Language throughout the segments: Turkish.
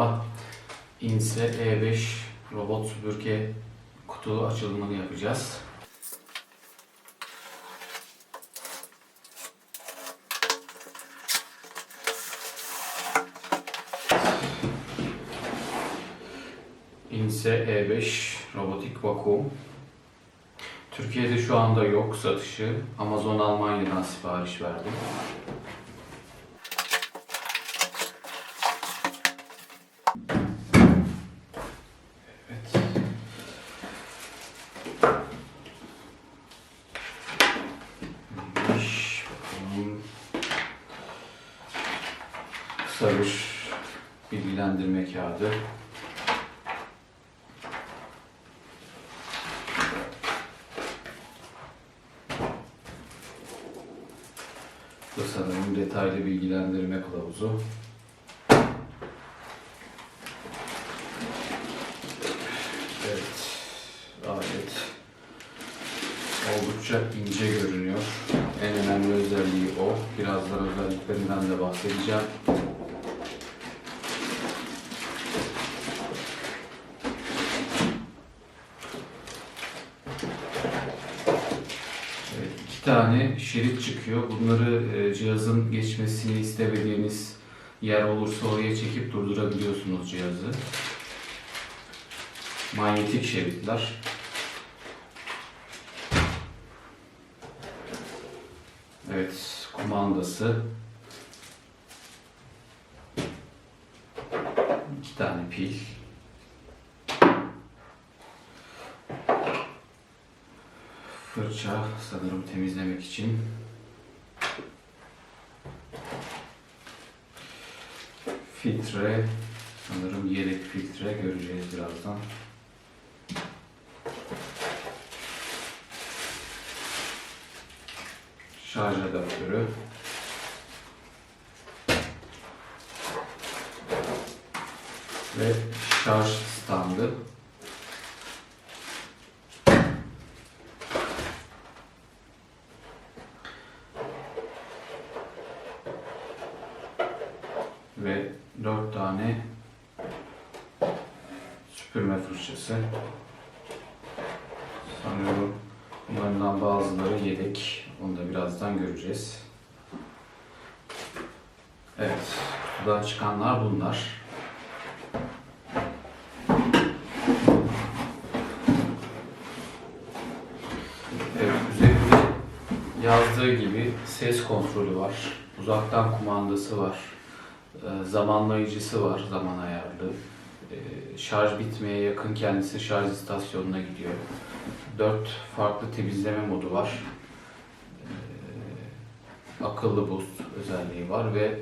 merhaba. INSE E5 robot süpürge kutu açılımını yapacağız. INSE E5 robotik vakum. Türkiye'de şu anda yok satışı. Amazon Almanya'dan sipariş verdim. Bir bilgilendirme kağıdı. Bu sanırım detaylı bilgilendirme kılavuzu. Evet, alet oldukça ince görünüyor. En önemli özelliği o. Birazdan özelliklerinden de bahsedeceğim. Evet, iki tane şerit çıkıyor. Bunları e, cihazın geçmesini istemediğiniz yer olursa oraya çekip durdurabiliyorsunuz cihazı. Manyetik şeritler. Evet, kumandası. İki tane pil. Fırça sanırım temizlemek için. Filtre sanırım yedek filtre göreceğiz birazdan. Şarj adaptörü. Ve şarj standı. Ve dört tane süpürme fırçası. Sanıyorum bunlardan bazıları yedek. Onu da birazdan göreceğiz. Evet, kutudan çıkanlar bunlar. Evet, üzerinde yazdığı gibi ses kontrolü var. Uzaktan kumandası var. Ee, Zamanlayıcısı var, zaman ayarlı. Ee, Şarj bitmeye yakın kendisi şarj istasyonuna gidiyor. Dört farklı temizleme modu var. Ee, Akıllı boost özelliği var ve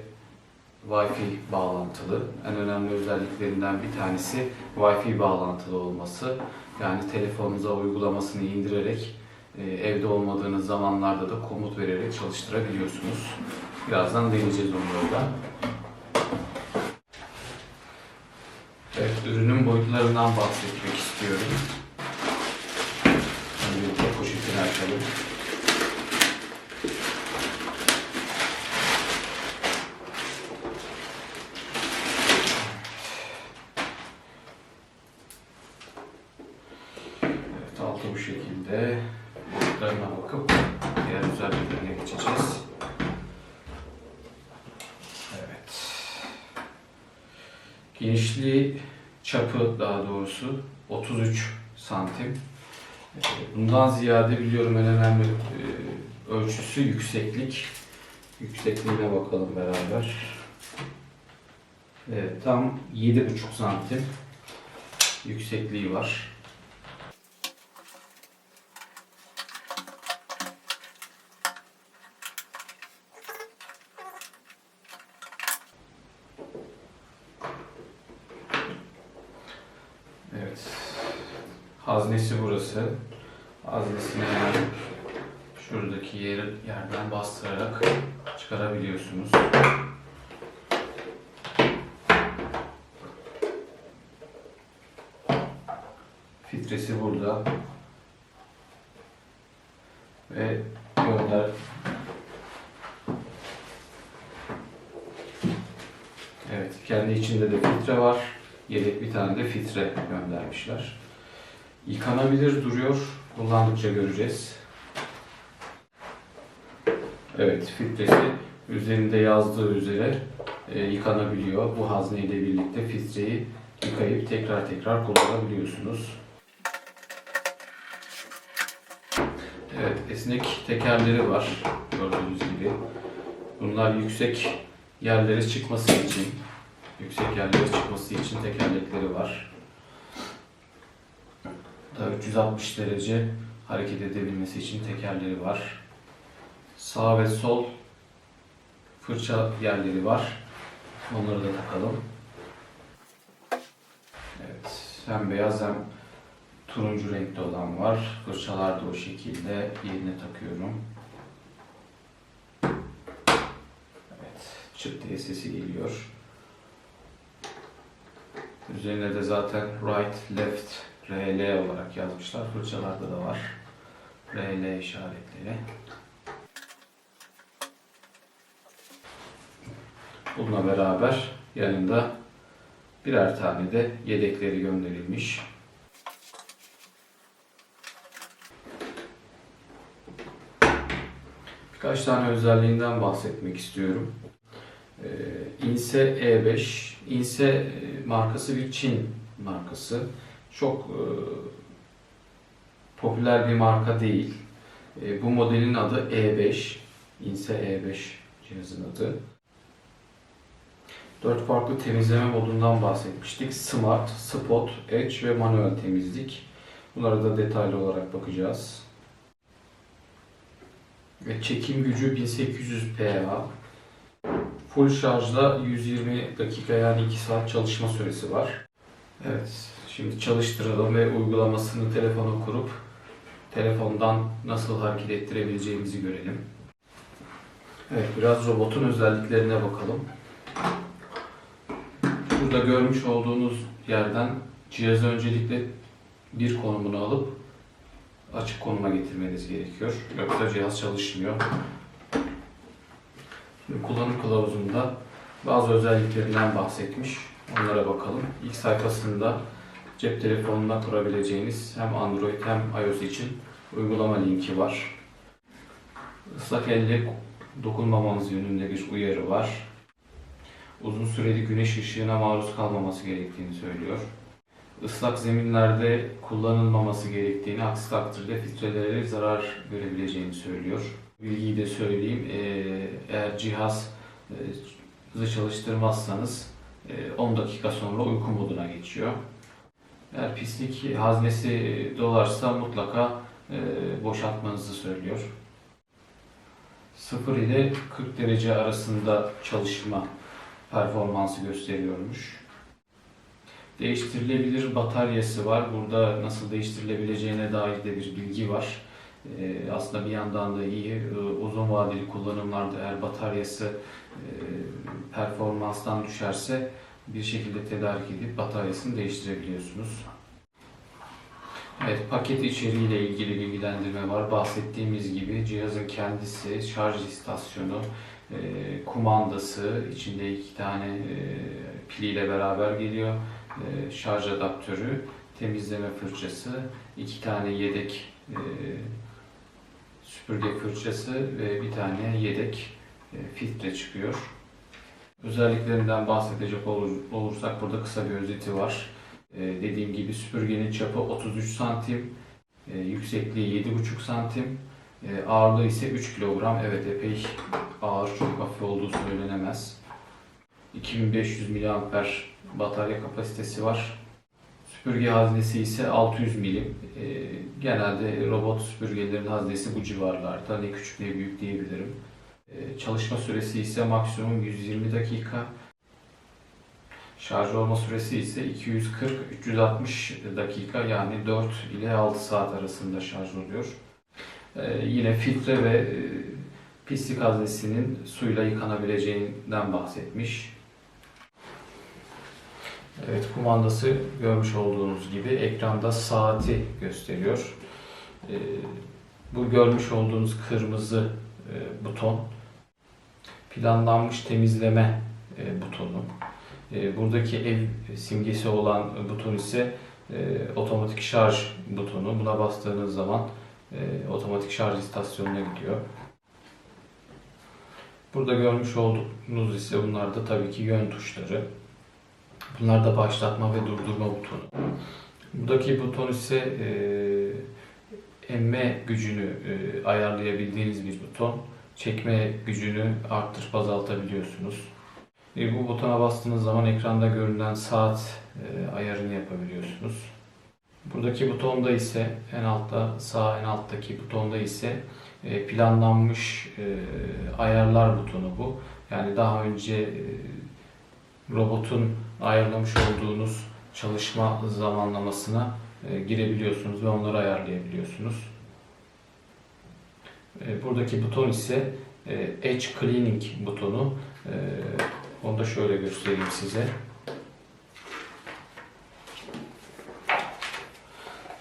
Wi-Fi bağlantılı. En önemli özelliklerinden bir tanesi Wi-Fi bağlantılı olması. Yani telefonunuza uygulamasını indirerek e, evde olmadığınız zamanlarda da komut vererek çalıştırabiliyorsunuz. Birazdan deneyeceğiz onu da. Evet, ürünün boyutlarından bahsetmek istiyorum. Öncelikle poşetini açalım. Evet, altı bu şekilde. Boyutlarına bakıp diğer özelliklerine geçeceğiz. Genişliği, çapı daha doğrusu 33 santim. Ee, Bundan ziyade biliyorum en önemli e, ölçüsü yükseklik. Yüksekliğine bakalım beraber. Evet, tam 7,5 santim yüksekliği var. Evet. Haznesi burası. Haznesini hemen şuradaki yer, yerden bastırarak çıkarabiliyorsunuz. Filtresi burada. Ve gönder Evet, Kendi içinde de filtre var. Yedek bir tane de filtre göndermişler. Yıkanabilir duruyor. Kullandıkça göreceğiz. Evet, filtresi üzerinde yazdığı üzere e, yıkanabiliyor. Bu hazneyle birlikte filtreyi yıkayıp tekrar tekrar kullanabiliyorsunuz. Evet, esnek tekerleri var gördüğünüz gibi. Bunlar yüksek yerlere çıkması için, yüksek yerlere çıkması için tekerlekleri var. Da 360 derece hareket edebilmesi için tekerleri var. Sağ ve sol fırça yerleri var. Onları da takalım. Evet, hem beyaz hem turuncu renkli olan var. Fırçalar da o şekilde yerine takıyorum. Evet, çıt diye sesi geliyor. Üzerine de zaten right, left, RL olarak yazmışlar. Fırçalarda da var. RL işaretleri. Bununla beraber yanında birer tane de yedekleri gönderilmiş. Birkaç tane özelliğinden bahsetmek istiyorum. Ee, Inse E5, Inse e, markası bir Çin markası. Çok e, popüler bir marka değil. E, bu modelin adı E5, Inse E5 cihazın adı. Dört farklı temizleme modundan bahsetmiştik. Smart, Spot, Edge ve manuel temizlik. Bunlara da detaylı olarak bakacağız. Ve çekim gücü 1800 PA. Full şarjda 120 dakika yani 2 saat çalışma süresi var. Evet, şimdi çalıştıralım ve uygulamasını telefona kurup telefondan nasıl hareket ettirebileceğimizi görelim. Evet, biraz robotun özelliklerine bakalım. Burada görmüş olduğunuz yerden cihazı öncelikle bir konumunu alıp açık konuma getirmeniz gerekiyor. Yoksa cihaz çalışmıyor. Şimdi kullanım kılavuzunda bazı özelliklerinden bahsetmiş. Onlara bakalım. İlk sayfasında cep telefonuna kurabileceğiniz hem Android hem iOS için uygulama linki var. Islak elle dokunmamanız yönünde bir uyarı var. Uzun süreli güneş ışığına maruz kalmaması gerektiğini söylüyor. Islak zeminlerde kullanılmaması gerektiğini, aksi takdirde filtrelere zarar görebileceğini söylüyor. Bilgiyi de söyleyeyim. Ee, Eğer cihaz e, hızlı çalıştırmazsanız e, 10 dakika sonra uyku moduna geçiyor. Eğer pislik haznesi dolarsa mutlaka e, boşaltmanızı söylüyor. 0 ile 40 derece arasında çalışma performansı gösteriyormuş. Değiştirilebilir bataryası var. Burada nasıl değiştirilebileceğine dair de bir bilgi var. Ee, aslında bir yandan da iyi. Ee, uzun vadeli kullanımlarda eğer bataryası e, performanstan düşerse bir şekilde tedarik edip bataryasını değiştirebiliyorsunuz. Evet, paket içeriğiyle ilgili bilgilendirme var. Bahsettiğimiz gibi cihazın kendisi, şarj istasyonu, e, kumandası, içinde iki tane e, piliyle beraber geliyor. E, şarj adaptörü, temizleme fırçası, iki tane yedek e, süpürge fırçası ve bir tane yedek e, filtre çıkıyor. Özelliklerinden bahsedecek olur- olursak burada kısa bir özeti var. Dediğim gibi süpürgenin çapı 33 santim, yüksekliği 7,5 santim, ağırlığı ise 3 kilogram. Evet epey ağır, çok hafif olduğu söylenemez. 2500 mAh batarya kapasitesi var. Süpürge haznesi ise 600 milim. E, genelde robot süpürgelerin haznesi bu civarlarda. Ne küçük ne büyük diyebilirim. E, çalışma süresi ise maksimum 120 dakika. Şarj olma süresi ise 240-360 dakika yani 4 ile 6 saat arasında şarj oluyor. Ee, yine filtre ve e, pislik haznesinin suyla yıkanabileceğinden bahsetmiş. Evet kumandası görmüş olduğunuz gibi ekranda saati gösteriyor. Ee, bu görmüş olduğunuz kırmızı e, buton planlanmış temizleme e, butonu. E, buradaki ev simgesi olan buton ise otomatik şarj butonu. Buna bastığınız zaman otomatik şarj istasyonuna gidiyor. Burada görmüş olduğunuz ise bunlar da tabii ki yön tuşları. Bunlar da başlatma ve durdurma butonu. Buradaki buton ise e, emme gücünü e, ayarlayabildiğiniz bir buton. Çekme gücünü arttırıp azaltabiliyorsunuz. E, bu butona bastığınız zaman ekranda görünen saat e, ayarını yapabiliyorsunuz. Buradaki butonda ise en altta sağ en alttaki butonda ise e, planlanmış e, ayarlar butonu bu. Yani daha önce e, robotun ayarlamış olduğunuz çalışma zamanlamasına e, girebiliyorsunuz ve onları ayarlayabiliyorsunuz. E, Buradaki buton ise e, Edge Cleaning butonu. Onu da şöyle göstereyim size.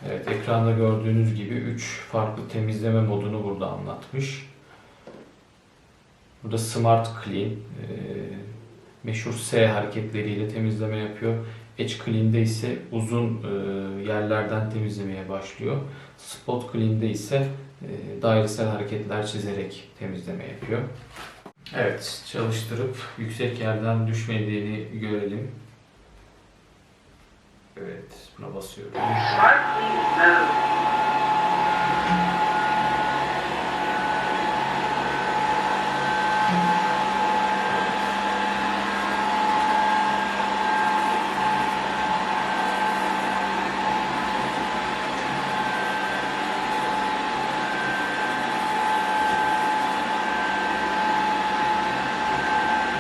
Evet, ekranda gördüğünüz gibi 3 farklı temizleme modunu burada anlatmış. Burada Smart Clean, meşhur S hareketleriyle temizleme yapıyor. Edge Clean'de ise uzun e, yerlerden temizlemeye başlıyor. Spot Clean'de ise e, dairesel hareketler çizerek temizleme yapıyor. Evet, çalıştırıp yüksek yerden düşmediğini görelim. Evet, buna basıyorum. Smart Clean Mode.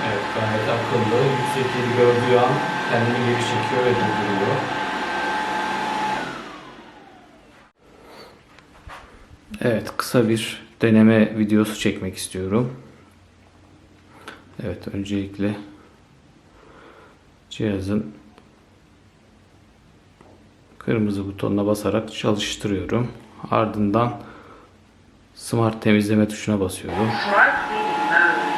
Evet, gayet akıllı. Yüksek yeri gördüğü an kendini geri çekiyor ve durduruyor. Evet, kısa bir deneme videosu çekmek istiyorum. Evet, öncelikle cihazın kırmızı butonuna basarak çalıştırıyorum. Ardından Smart temizleme tuşuna basıyorum. Smart Clean Mode.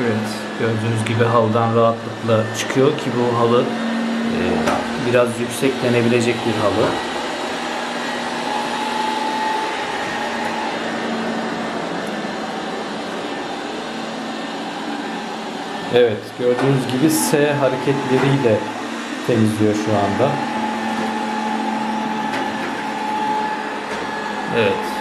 Evet, gördüğünüz gibi halıdan rahatlıkla çıkıyor ki bu halı e, biraz yüksek denebilecek bir halı. Evet, gördüğünüz gibi S hareketleriyle temizliyor şu anda. Evet,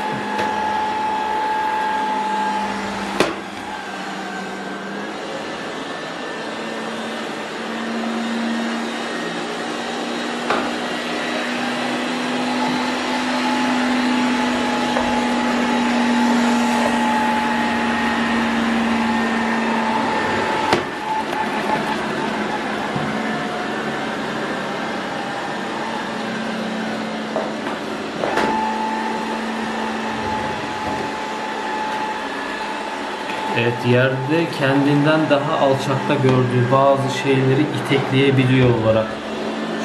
Evet yerde kendinden daha alçakta gördüğü bazı şeyleri itekleyebiliyor olarak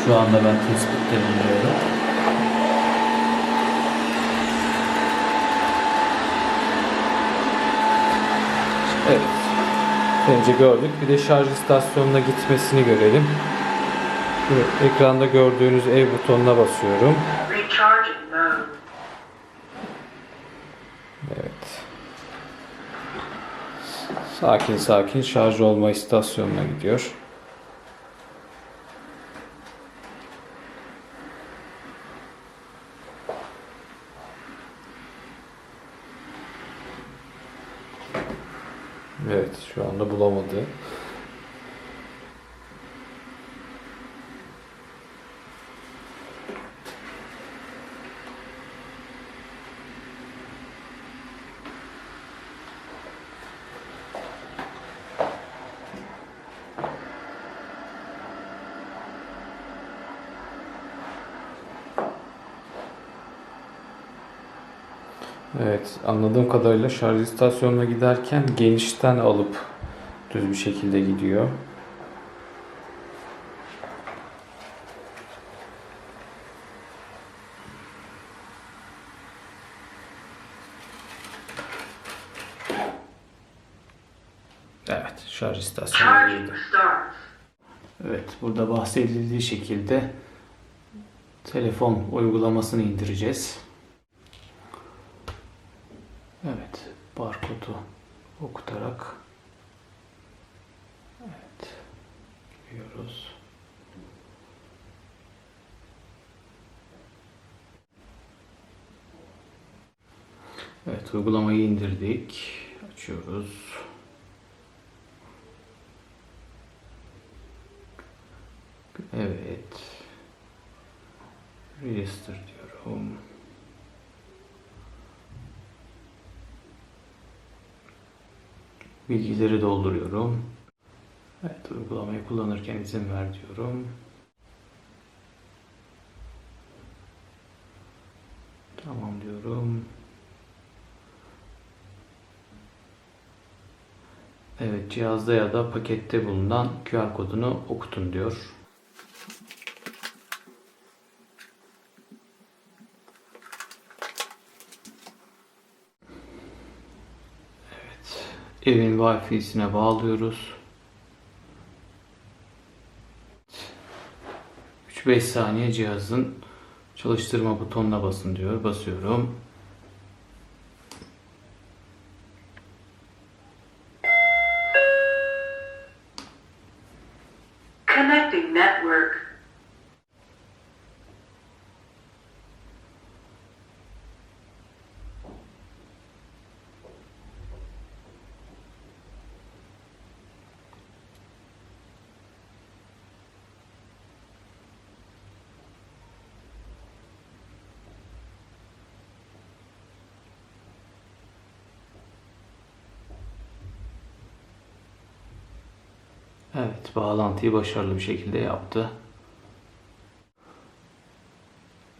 şu anda ben tespitte bulunuyorum. Evet. Önce gördük. Bir de şarj istasyonuna gitmesini görelim. Evet, ekranda gördüğünüz ev butonuna basıyorum. Recharging mode. Evet. Sakin sakin şarj olma istasyonuna gidiyor. Evet, şu anda bulamadı. Evet anladığım kadarıyla şarj istasyonuna giderken genişten alıp düz bir şekilde gidiyor. Evet şarj istasyonu. Evet burada bahsedildiği şekilde telefon uygulamasını indireceğiz. Evet, barkodu okutarak evet giriyoruz. Evet, uygulamayı indirdik. Açıyoruz. Evet. Register diyorum. Bilgileri dolduruyorum. Evet, uygulamayı kullanırken izin ver diyorum. Tamam diyorum. Evet, cihazda ya da pakette bulunan QR kodunu okutun diyor. Evin Wi-Fi'sine bağlıyoruz. 3-5 saniye cihazın çalıştırma butonuna basın diyor. Basıyorum. Connecting network. Evet, bağlantıyı başarılı bir şekilde yaptı.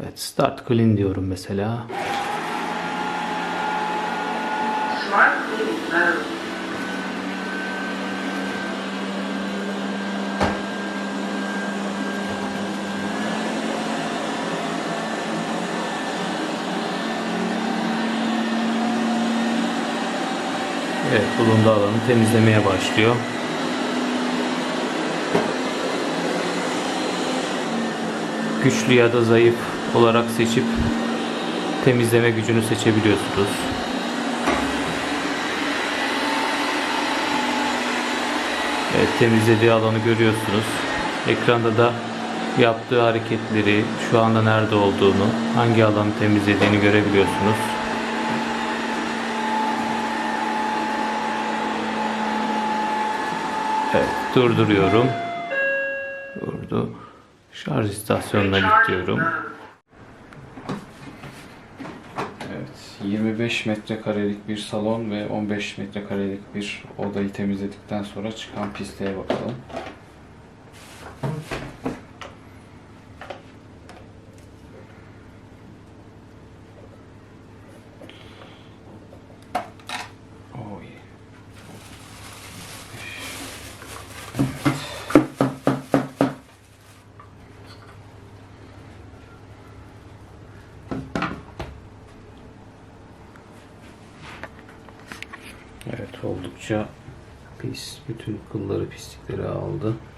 Evet, start clean diyorum mesela. Smart mode. Evet, bulunduğu alanı temizlemeye başlıyor. Güçlü ya da zayıf olarak seçip temizleme gücünü seçebiliyorsunuz. Evet, temizlediği alanı görüyorsunuz. Ekranda da yaptığı hareketleri, şu anda nerede olduğunu, hangi alanı temizlediğini görebiliyorsunuz. Evet, durduruyorum. Durdu. Şarj istasyonuna git diyorum. Evet, 25 metrekarelik bir salon ve 15 metrekarelik bir odayı temizledikten sonra çıkan pisliğe bakalım. Evet